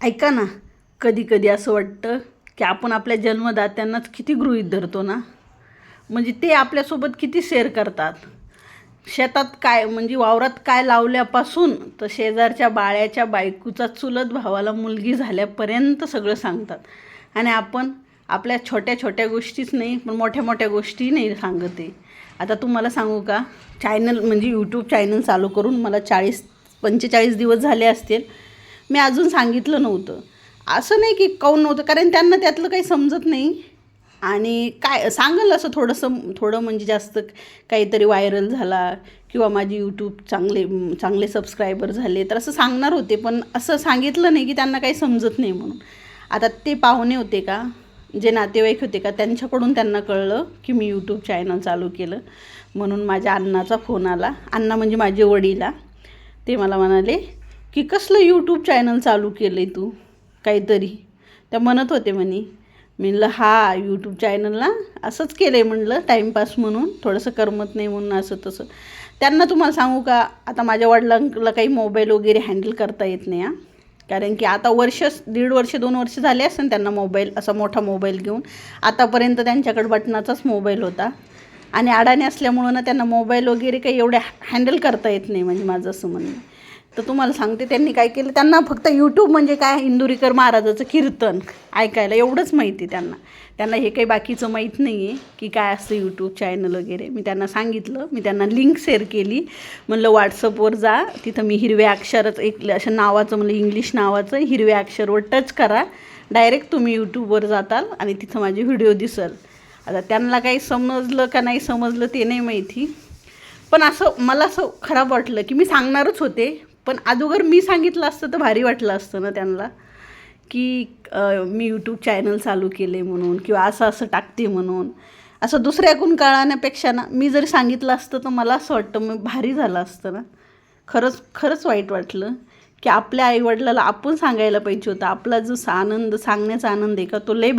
ऐका ना कधी कधी असं वाटतं की आपण आपल्या जन्मदात्यांनाच किती गृहीत धरतो ना? म्हणजे ते आपल्यासोबत किती शेअर करतात? शेतात काय म्हणजे वावरात काय लावल्यापासून तर शेजारच्या बाळ्याच्या बायकूचा चुलत भावाला मुलगी झाल्यापर्यंत सगळं सांगतात. आणि आपण आपल्या छोट्या छोट्या गोष्टीच नाही पण मोठ्या मोठ्या गोष्टी नाही सांगत. आता तुम्हाला सांगू का? चॅनल म्हणजे यूट्यूब चॅनल चालू करून मला चाळीस पंचेचाळीस दिवस झाले असतील. मी अजून सांगितलं नव्हतं. असं नाही की काऊन नव्हतं कारण त्यांना त्यातलं काही समजत नाही. आणि काय सांगेल असं थोडंसं थोडं म्हणजे जास्त काहीतरी व्हायरल झाला किंवा माझी यूट्यूब चांगले चांगले सबस्क्रायबर झाले तर असं सांगणार होते पण असं सांगितलं नाही की त्यांना काही समजत नाही म्हणून. आता ते पाहुणे होते का जे नातेवाईक होते का त्यांच्याकडून त्यांना कळलं की मी यूट्यूब चॅनल चालू केलं. म्हणून माझ्या अण्णाचा फोन आला. अण्णा म्हणजे माझे वडीला ते मला म्हणाले की कसलं यूट्यूब चॅनल चालू केलं आहे तू? काहीतरी. त्या म्हणत होते म्हणे म्हणलं हा यूट्यूब चॅनलला असंच केलं आहे म्हणलं टाईमपास म्हणून थोडंसं करमत नाही म्हणून असं तसं. त्यांना तुम्हाला सांगू का आता माझ्या वडिलांना काही मोबाईल वगैरे हँडल करता येत नाही हां. कारण की आता वर्ष दीड वर्ष दोन वर्ष झाले असेल त्यांना मोबाईल असा मोठा मोबाईल घेऊन. आतापर्यंत त्यांच्याकडे बटनाचाच मोबाईल होता. आणि अडाणी असल्यामुळं ना त्यांना मोबाईल वगैरे काही एवढे हँडल करता येत नाही म्हणजे माझं असं म्हणणं तर तुम्हाला सांगते त्यांनी काय केलं त्यांना फक्त यूट्यूब म्हणजे काय इंदुरीकर महाराजाचं कीर्तन ऐकायला एवढंच माहिती आहे त्यांना. त्यांना हे काही बाकीचं माहीत नाही आहे की काय असतं यूट्यूब चॅनल वगैरे. मी त्यांना सांगितलं मी त्यांना लिंक शेअर केली. म्हणलं व्हॉट्सअपवर जा तिथं मी हिरव्या अक्षराचं एक अशा नावाचं म्हणलं इंग्लिश नावाचं हिरव्या अक्षरवर टच करा. डायरेक्ट तुम्ही यूट्यूबवर जाताल आणि तिथं माझे व्हिडिओ दिसल. आता त्यांना काही समजलं का नाही समजलं ते नाही माहिती. पण असं मला असं खराब वाटलं की मी सांगणारच होते. पण अगोदर मी सांगितलं असतं तर भारी वाटलं असतं ना त्यांना. की मी यूट्यूब चॅनल चालू केले म्हणून किंवा असं असं टाकते म्हणून. असं दुसऱ्याकडून कळण्यापेक्षा ना मी जरी सांगितलं असतं तर मला असं वाटतं मी भारी झालं असतं ना. खरंच खरंच वाईट वाटलं की आपल्या आईवडिलाला आपण सांगायला पाहिजे होतं. आपला जो सा- आनंद सांगण्याचा आनंद आहे का तो लय